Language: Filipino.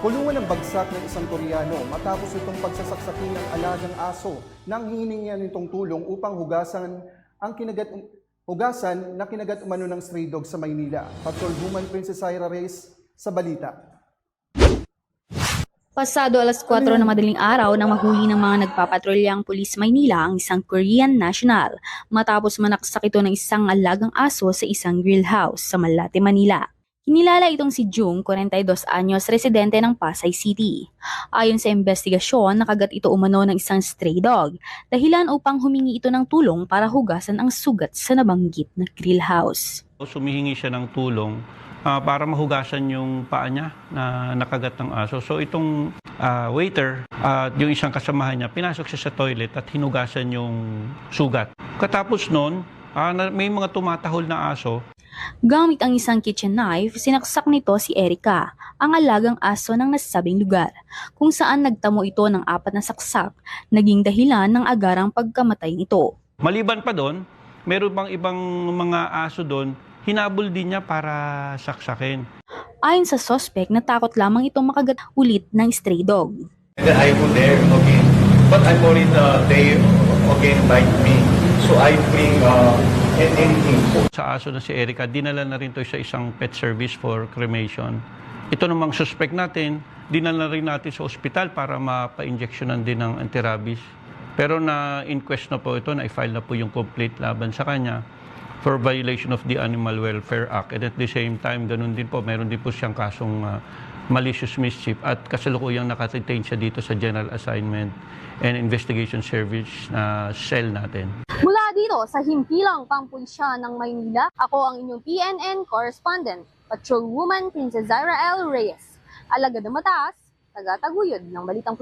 Kulungan ng bagsak ng isang Koreano matapos itong pagsasaksakin ng alagang aso nang hiningian nitong tulong upang hugasan ang kinagat hugasan na kinagat umano ng stray dog sa Maynila. Patrolwoman Princess Ira Reyes sa balita. Pasado alas 4 ng madaling araw nang mahuli ng mga nagpapatrolyang pulis Maynila ang isang Korean national matapos manaksak ito ng isang alagang aso sa isang grill house sa Malate, Manila. Kinilala itong si Jung, 42 anyos, residente ng Pasay City. Ayon sa investigasyon, nakagat ito umano ng isang stray dog, dahilan upang humingi ito ng tulong para hugasan ang sugat sa nabanggit na grill house. Sumihingi siya ng tulong ah, para mahugasan yung paa niya na nakagat ng aso. So itong ah, waiter at yung isang kasamahan niya, pinasok siya sa toilet at hinugasan yung sugat. Katapos nun, ah, na- may mga tumatahol na aso. Gamit ang isang kitchen knife, sinaksak nito si Erika, ang alagang aso ng nasabing lugar, kung saan nagtamo ito ng apat na saksak, naging dahilan ng agarang pagkamatay nito. Maliban pa doon, meron bang ibang mga aso doon, hinabol din niya para saksakin. Ayon sa suspect, natakot lamang itong makagat ulit ng stray dog. And then I go there again. But I'm worried uh, they again bite me. So I bring uh, an- anything. Sa aso na si Erica, dinala na rin to sa isang pet service for cremation. Ito namang suspect natin, dinala rin natin sa ospital para mapa-injectionan din ng anti-rabies. Pero na inquest na po ito, na-file na po yung complete laban sa kanya for violation of the Animal Welfare Act. And at the same time, ganun din po, meron din po siyang kasong ah, malicious mischief at kasalukuyang nakaretain siya dito sa General Assignment and Investigation Service na cell natin. Mula dito sa Himpilang Pampulisya ng Maynila, ako ang inyong PNN correspondent, Patrolwoman Princess Zaira L. Reyes. Alagad ng mataas, taga-taguyod ng Balitang